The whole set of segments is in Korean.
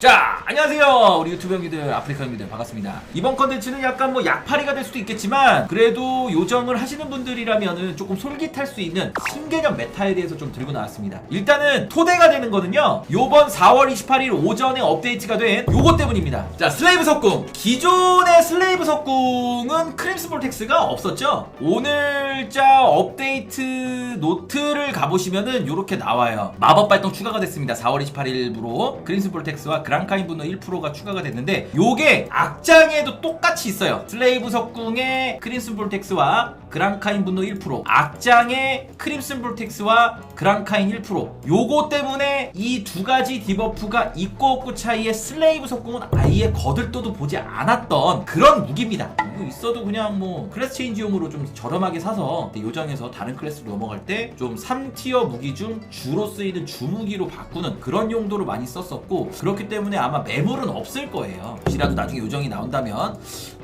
자, 안녕하세요. 우리 유튜브 형님들, 아프리카 형님들 반갑습니다. 이번 컨텐츠는 약간 뭐 약팔이가 될 수도 있겠지만 그래도 요정을 하시는 분들이라면은 조금 솔깃할 수 있는 신개념 메타에 대해서 좀 들고 나왔습니다. 일단은 토대가 되는 거는요. 요번 4월 28일 오전에 업데이트가 된 요거 때문입니다. 자, 슬레이브 석궁. 기존의 슬레이브 석궁은 크림스 볼텍스가 없었죠. 오늘자 업데이트 노트를 가보시면은 요렇게 나와요. 마법 발동 추가가 됐습니다. 4월 28일부로 크림스 볼텍스와 그랑카인 분노 1%가 추가가 됐는데 요게 악장에도 똑같이 있어요. 슬레이브 석궁의 크림슨 볼텍스와 그랑카인 분노 1% 악장의 크림슨 볼텍스와 그랑카인 1% 요거 때문에 이 두 가지 디버프가 있고 없고 차이에 슬레이브 석궁은 아예 거들떠도 보지 않았던 그런 무기입니다. 이거 있어도 그냥 뭐 클래스 체인지용으로 좀 저렴하게 사서 요정에서 다른 클래스로 넘어갈 때 좀 3티어 무기 중 주로 쓰이는 주무기로 바꾸는 그런 용도로 많이 썼었고 그렇기 때문에 아마 매물은 없을 거예요. 혹시라도 나중에 요정이 나온다면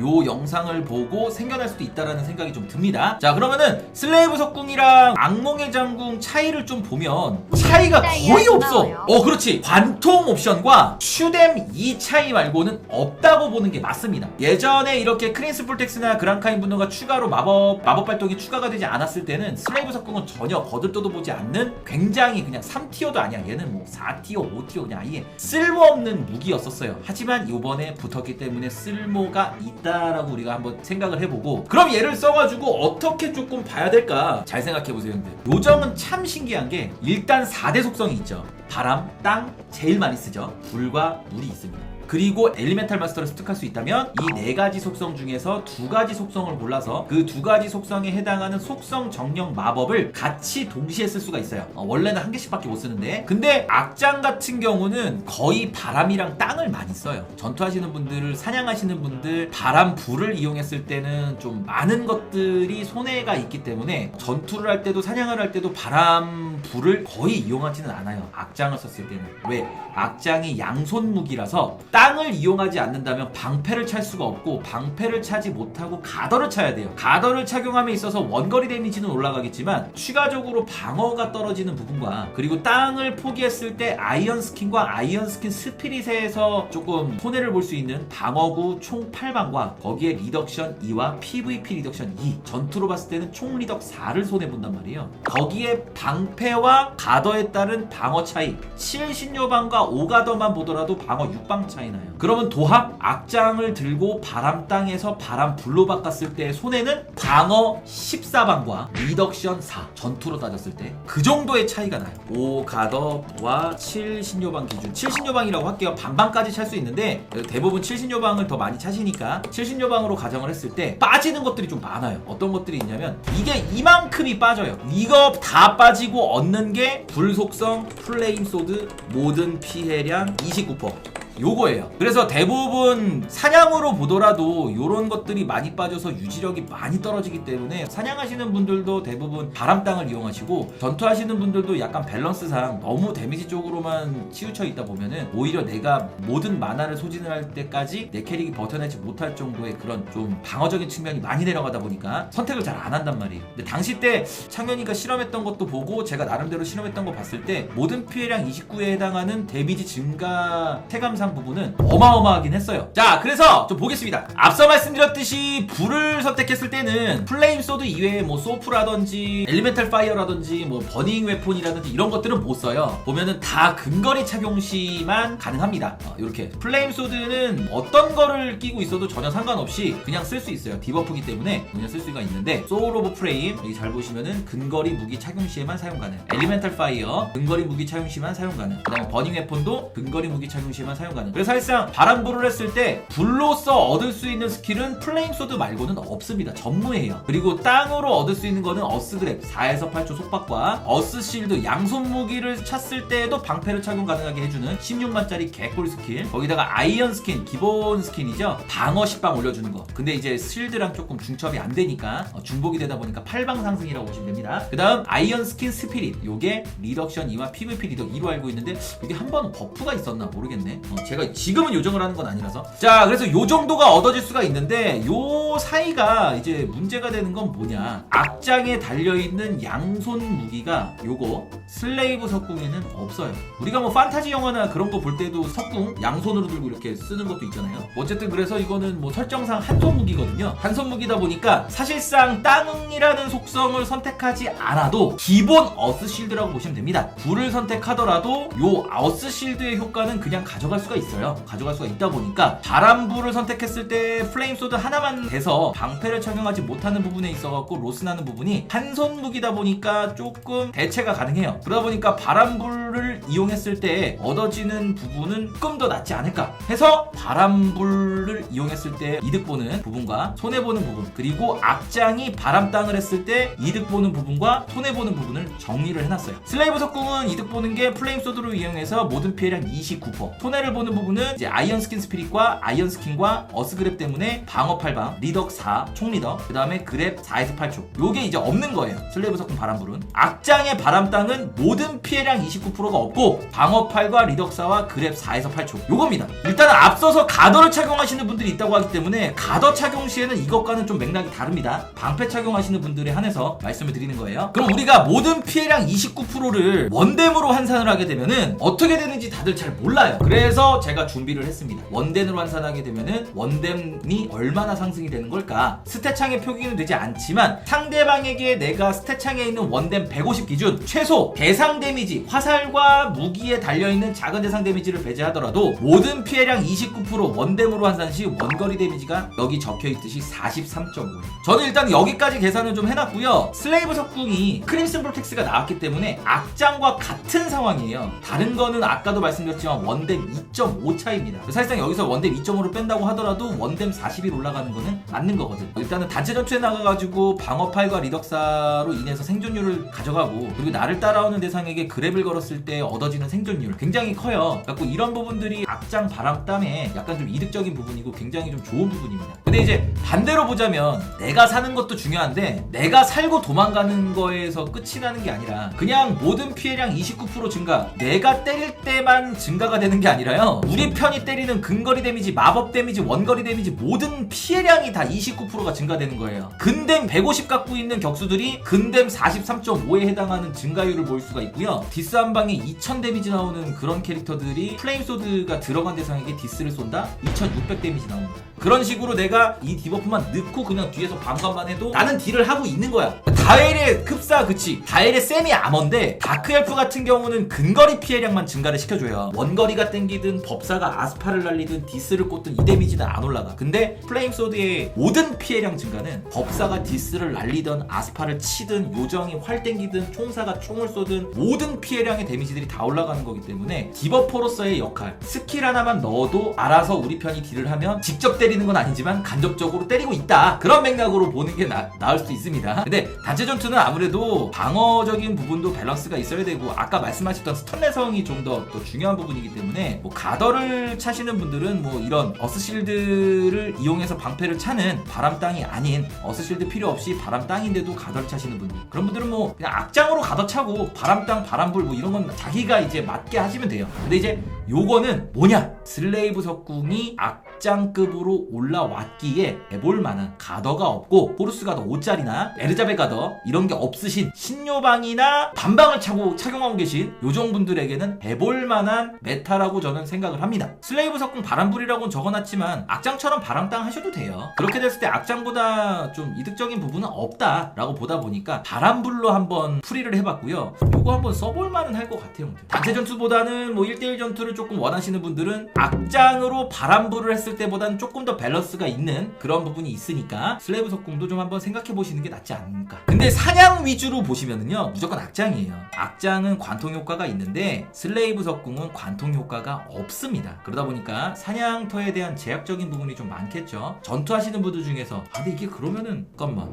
요 영상을 보고 생겨날 수도 있다라는 생각이 좀 듭니다. 자 그러면은 슬레이브 석궁이랑 악몽의 장궁 차이를 좀 보면 차이가 거의 없어. 어 그렇지 관통 옵션과 슈뎀 이 차이 말고는 없다고 보는 게 맞습니다. 예전에 이렇게 크린스 풀텍스나 그랑카인 분노가 추가로 마법 마법 발동이 추가가 되지 않았을 때는 슬레이브 석궁은 전혀 거들떠도 보지 않는 굉장히 그냥 3티어도 아니야. 얘는 뭐 4티어, 5티어 그냥 아예 쓸모없는 무기였었어요. 하지만 요번에 붙었기 때문에 쓸모가 있다라고 우리가 한번 생각을 해보고 그럼 얘를 써가지고 어떻게 조금 봐야 될까 잘 생각해보세요 형들. 요정은 참 신기한 게 일단 4대 속성이 있죠. 바람, 땅 제일 많이 쓰죠. 불과 물이 있습니다. 그리고 엘리멘탈 마스터를 습득할 수 있다면 이 네 가지 속성 중에서 두 가지 속성을 골라서 그 두 가지 속성에 해당하는 속성 정령 마법을 같이 동시에 쓸 수가 있어요. 어, 원래는 한 개씩밖에 못 쓰는데 근데 악장 같은 경우는 거의 바람이랑 땅을 많이 써요. 전투하시는 분들을 사냥하시는 분들 바람 불을 이용했을 때는 좀 많은 것들이 손해가 있기 때문에 전투를 할 때도 사냥을 할 때도 바람 불을 거의 이용하지는 않아요. 악장을 썼을 때는 왜 악장이 양손 무기라서 땅을 이용하지 않는다면 방패를 찰 수가 없고 방패를 차지 못하고 가더를 차야 돼요. 가더를 착용함에 있어서 원거리 데미지는 올라가겠지만 추가적으로 방어가 떨어지는 부분과 그리고 땅을 포기했을 때 아이언 스킨과 아이언 스킨 스피릿에서 조금 손해를 볼 수 있는 방어구 총 8방과 거기에 리덕션 2와 PVP 리덕션 2 전투로 봤을 때는 총 리덕 4를 손해 본단 말이에요. 거기에 방패와 가더에 따른 방어 차이 7신요방과 5가더만 보더라도 방어 6방 차이 나요. 그러면 도합 악장을 들고 바람 땅에서 바람 불로 바꿨을 때의 손해는 방어 14방과 리덕션 4 전투로 따졌을 때 그 정도의 차이가 나요. 5가더와 7신요방 기준 7신요방이라고 할게요. 반방까지 찰 수 있는데 대부분 7신요방을 더 많이 차시니까 7신요방으로 가정을 했을 때 빠지는 것들이 좀 많아요. 어떤 것들이 있냐면 이게 이만큼이 빠져요. 이거 다 빠지고 얻는 게 불속성 플레임 소드 모든 피 해량 29%. 요거예요. 그래서 대부분 사냥으로 보더라도 요런 것들이 많이 빠져서 유지력이 많이 떨어지기 때문에 사냥하시는 분들도 대부분 바람 땅을 이용하시고 전투하시는 분들도 약간 밸런스상 너무 데미지 쪽으로만 치우쳐 있다 보면은 오히려 내가 모든 만화를 소진을 할 때까지 내 캐릭이 버텨내지 못할 정도의 그런 좀 방어적인 측면이 많이 내려가다 보니까 선택을 잘 안 한단 말이에요. 근데 당시 때 창현이가 실험했던 것도 보고 제가 나름대로 실험했던 거 봤을 때 모든 피해량 29에 해당하는 데미지 증가 체감상 부분은 어마어마하긴 했어요. 자, 그래서 좀 보겠습니다. 앞서 말씀드렸듯이 불을 선택했을 때는 플레임 소드 이외에 뭐 소프라든지 엘리멘탈 파이어라든지 뭐 버닝 웨폰이라든지 이런 것들은 못 써요. 보면은 다 근거리 착용 시만 가능합니다. 어, 이렇게 플레임 소드는 어떤 거를 끼고 있어도 전혀 상관없이 그냥 쓸 수 있어요. 디버프기 때문에 그냥 쓸 수가 있는데 소울 오브 프레임 여기 잘 보시면은 근거리 무기 착용 시에만 사용 가능. 엘리멘탈 파이어 근거리 무기 착용 시만 사용 가능. 그다음에 버닝 웨폰도 근거리 무기 착용 시에만 사용 가능. 그래서 사실상 바람불을 했을 때 불로서 얻을 수 있는 스킬은 플레임 소드 말고는 없습니다. 전무해요. 그리고 땅으로 얻을 수 있는 거는 어스 그랩 4에서 8초 속박과 어스 실드 양손 무기를 찼을 때에도 방패를 착용 가능하게 해주는 16만짜리 개꿀 스킬. 거기다가 아이언 스킨 기본 스킨이죠. 방어 10방 올려주는 거. 근데 이제 실드랑 조금 중첩이 안 되니까 어, 중복이 되다 보니까 8방 상승이라고 보시면 됩니다. 그 다음 아이언 스킨 스피릿. 요게 리덕션 2와 PVP 리덕 2로 알고 있는데 이게 한 번 버프가 있었나 모르겠네. 어, 제가 지금은 요정을 하는 건 아니라서. 자 그래서 요 정도가 얻어질 수가 있는데 요 사이가 이제 문제가 되는 건 뭐냐? 악장에 달려있는 양손 무기가 요거 슬레이브 석궁에는 없어요. 우리가 뭐 판타지 영화나 그런 거 볼 때도 석궁 양손으로 들고 이렇게 쓰는 것도 있잖아요. 어쨌든 그래서 이거는 뭐 설정상 한손 무기거든요. 한손 무기다 보니까 사실상 땅이라는 속성을 선택하지 않아도 기본 어스 실드라고 보시면 됩니다. 불을 선택하더라도 요 어스 실드의 효과는 그냥 가져갈 수가 있어요. 가져갈 수가 있다 보니까 바람불을 선택했을 때 플레임 소드 하나만 돼서 방패를 착용하지 못하는 부분에 있어갖고 로스 나는 부분이 한 손 무기다 보니까 조금 대체가 가능해요. 그러다 보니까 바람불을 이용했을 때 얻어지는 부분은 조금 더 낫지 않을까 해서 바람불을 이용했을 때 이득 보는 부분과 손해 보는 부분 그리고 악장이 바람 땅을 했을 때 이득 보는 부분과 손해 보는 부분을 정리를 해놨어요. 슬레이브 석궁은 이득 보는 게 플레임 소드로 이용해서 모든 피해량 29% 손해를 보는 부분은 이제 아이언 스킨 스피릿과 아이언 스킨과 어스그랩 때문에 방어 8방 리덕 4 총리더 그 다음에 그랩 4에서 8초 요게 이제 없는 거예요. 슬레이브 석궁 바람불은. 악장의 바람땅은 모든 피해량 29%가 없고 방어 8과 리덕 4와 그랩 4에서 8초 요겁니다. 일단은 앞서서 가더를 착용하시는 분들이 있다고 하기 때문에 가더 착용 시에는 이것과는 좀 맥락이 다릅니다. 방패 착용하시는 분들에 한해서 말씀을 드리는 거예요. 그럼 우리가 모든 피해량 29%를 원댐으로 환산을 하게 되면은 어떻게 되는지 다들 잘 몰라요. 그래서 제가 준비를 했습니다. 원댐으로 환산하게 되면은 원댐이 얼마나 상승이 되는 걸까? 스탯창에 표기는 되지 않지만 상대방에게 내가 스탯창에 있는 원댐 150 기준 최소 대상 데미지 화살과 무기에 달려있는 작은 대상 데미지를 배제하더라도 모든 피해량 29% 원댐으로 환산 시 원거리 데미지가 여기 적혀있듯이 43.5예요. 저는 일단 여기까지 계산을 좀 해놨고요. 슬레이브 석궁이 크림슨 볼텍스가 나왔기 때문에 악장과 같은 상황이에요. 다른 거는 아까도 말씀드렸지만 원댐 2.5 차이입니다. 사실상 여기서 원댐 2.5를 뺀다고 하더라도 원댐 40일 올라가는 거는 맞는 거거든 일단은 단체 전투에 나가가지고 방어팔과 리덕사로 인해서 생존율을 가져가고 그리고 나를 따라오는 대상에게 그랩을 걸었을 때 얻어지는 생존율 굉장히 커요. 그래갖고 이런 부분들이 악장 바람 땀에 약간 좀 이득적인 부분이고 굉장히 좀 좋은 부분입니다. 근데 이제 반대로 보자면 내가 사는 것도 중요한데 내가 살고 도망가는 거에서 끝이 나는 게 아니라 그냥 모든 피해량 29% 증가 내가 때릴 때만 증가가 되는 게 아니라요 우리 편이 때리는 근거리 데미지 마법 데미지 원거리 데미지 모든 피해량이 다 29%가 증가되는 거예요. 근댐 150 갖고 있는 격수들이 근댐 43.5에 해당하는 증가율을 볼 수가 있고요. 디스 한 방에 2000 데미지 나오는 그런 캐릭터들이 플레임 소드가 들어간 대상에게 디스를 쏜다? 2600 데미지 나옵니다. 그런 식으로 내가 이 디버프만 넣고 그냥 뒤에서 방관만 해도 나는 딜을 하고 있는 거야. 다엘의 급사 그치. 다엘의 세미 아머인데 다크엘프 같은 경우는 근거리 피해량만 증가를 시켜줘요. 원거리가 땡기든 법사가 아스파를 날리든 디스를 꽂든 이 데미지는 안 올라가. 근데 플레임 소드의 모든 피해량 증가는 법사가 디스를 날리든 아스파를 치든 요정이 활 땡기든 총사가 총을 쏘든 모든 피해량의 데미지들이 다 올라가는 거기 때문에 디버퍼로서의 역할 스킬 하나만 넣어도 알아서 우리 편이 딜을 하면 직접 때리는 건 아니지만 간접적으로 때리고 있다. 그런 맥락으로 보는 게 나, 나을 수도 있습니다. 근데 단체 전투는 아무래도 방어적인 부분도 밸런스가 있어야 되고 아까 말씀하셨던 스턴 내성이 좀더더 중요한 부분이기 때문에 뭐 가더를 차시는 분들은 뭐 이런 어스실드를 이용해서 방패를 차는 바람 땅이 아닌 어스실드 필요 없이 바람 땅인데도 가더를 차시는 분들 그런 분들은 뭐 그냥 악장으로 가더 차고 바람 땅 바람불 뭐 이런 건 자기가 이제 맞게 하시면 돼요. 근데 이제 요거는 뭐냐? 슬레이브 석궁이 악장급으로 올라왔기에 해볼 만한 가더가 없고 포르스 가더 5짜리나 에르자베 가더 이런 게 없으신 신요방이나 반방을 차고 착용하고 계신 요정 분들에게는 해볼 만한 메타라고 저는 생각을 합니다. 슬레이브 석궁 바람불이라고는 적어놨지만 악장처럼 바람땅 하셔도 돼요. 그렇게 됐을 때 악장보다 좀 이득적인 부분은 없다라고 보다 보니까 바람불로 한번 풀이를 해봤고요. 요거 한번 써볼 만은 할 것 같아요. 단체 전투보다는 뭐 1대1 전투를 조금 원하시는 분들은 악장으로 바람불을 했을 때보다는 조금 더 밸런스가 있는 그런 부분이 있으니까 슬레이브 석궁도 좀 한번 생각해 보시는 게 낫지 않을까. 근데 사냥 위주로 보시면은요 무조건 악장이에요. 악장은 관통 효과가 있는데 슬레이브 석궁은 관통 효과가 없 습니다. 그러다 보니까 사냥터에 대한 제약적인 부분이 좀 많겠죠. 전투하시는 분들 중에서 아 근데 이게 그러면은 잠깐만.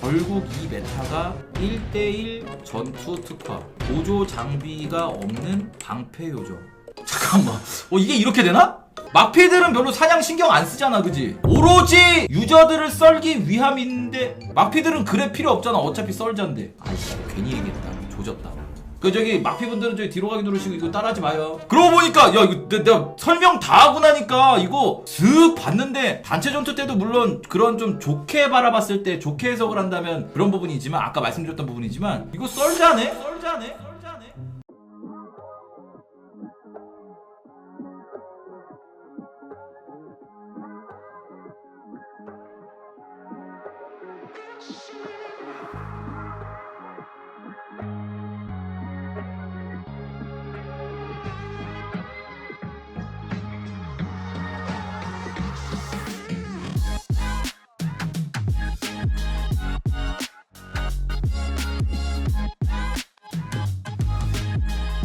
결국 이 메타가 1대1 전투 특화. 보조 장비가 없는 방패 요정. 잠깐만. 어 이게 이렇게 되나? 마피들은 별로 사냥 신경 안 쓰잖아 그지? 오로지 유저들을 썰기 위함인데 마피들은 그래 필요 없잖아. 어차피 썰자인데. 아이씨 괜히 얘기했다. 조졌다 그 저기 막피분들은 저기 뒤로 가기 누르시고 이거 따라하지 마요. 그러고 보니까 야 이거 내, 내가 설명 다 하고 나니까 이거 슥 봤는데 단체 전투 때도 물론 그런 좀 좋게 바라봤을 때 좋게 해석을 한다면 그런 부분이지만 아까 말씀드렸던 부분이지만 이거 썰자네? 썰자네?